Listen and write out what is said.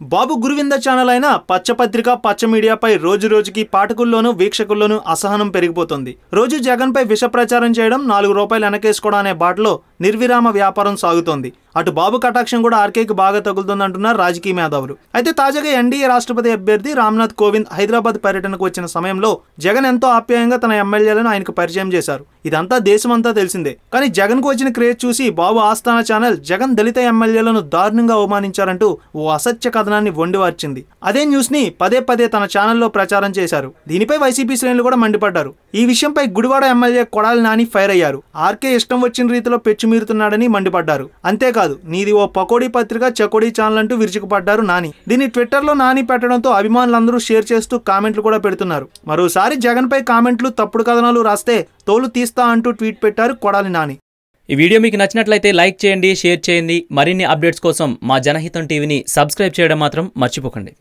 బాబు గురువింద channel అయిన పచ్చపత్రిక పచ్చ మీడియాపై రోజు రోజుకి పాఠకుల్లోనూ వీక్షకుల్లోనూ అసహనం పెరిగిపోతుంది. రోజు జగన్పై విష ప్రచారం చేయడం నాలుగు రూపాయలు వెనకేసుకోవడం అనే బాటలో నిర్విరామ వ్యాపారం సాగుతోంది. అటు బాబు కటాక్షం కూడా ఆర్కేకి బాగా తగులుతుందంటున్నారు రాజకీయ మేధావులు. అయితే తాజాగా ఎన్డీఏ రాష్ట్రపతి అభ్యర్థి రామ్నాథ్ కోవింద్ హైదరాబాద్ పర్యటనకు వచ్చిన సమయంలో జగన్ ఎంతో ఆప్యాయంగా తన ఎమ్మెల్యేలను ఆయనకు పరిచయం చేశారు. ఇదంతా దేశమంతా తెలిసిందే. కానీ జగన్కు వచ్చిన క్రేజ్ చూసి బాబు ఆస్థాన ఛానల్ జగన్ దళిత ఎమ్మెల్యేలను దారుణంగా అవమానించారంటూ ఓ అసత్య కథనాన్ని వండివార్చింది అదే న్యూస్ని పదే పదే తన ఛానల్లో ప్రచారం చేశారు. దీనిపై వైసీపీ శ్రేణులు కూడా మండిపడ్డారు. ఈ విషయంపై గుడివాడ ఎమ్మెల్యే కొడాలి నాని ఫైర్ అయ్యారు. ఆర్కే ఇష్టం వచ్చిన రీతిలో పెచ్చుమీరుతున్నాడని మండిపడ్డారు. అంతేకాదు నీది ఓ పకోడీ పత్రిక చకోడీ ఛానల్ అంటూ విరుచుకుపడ్డారు నాని. దీన్ని ట్విట్టర్లో నాని పెట్టడంతో అభిమానులందరూ షేర్ చేస్తూ కామెంట్లు కూడా పెడుతున్నారు. మరోసారి జగన్పై కామెంట్లు తప్పుడు కథనాలు రాస్తే తోలు తీస్తా అంటూ ట్వీట్ పెట్టారు కొడాలి నాని. ఈ వీడియో మీకు నచ్చినట్లయితే లైక్ చేయండి షేర్ చేయండి. మరిన్ని అప్డేట్స్ కోసం మా జనహితం టీవీని సబ్స్క్రైబ్ చేయడం మాత్రం మర్చిపోకండి.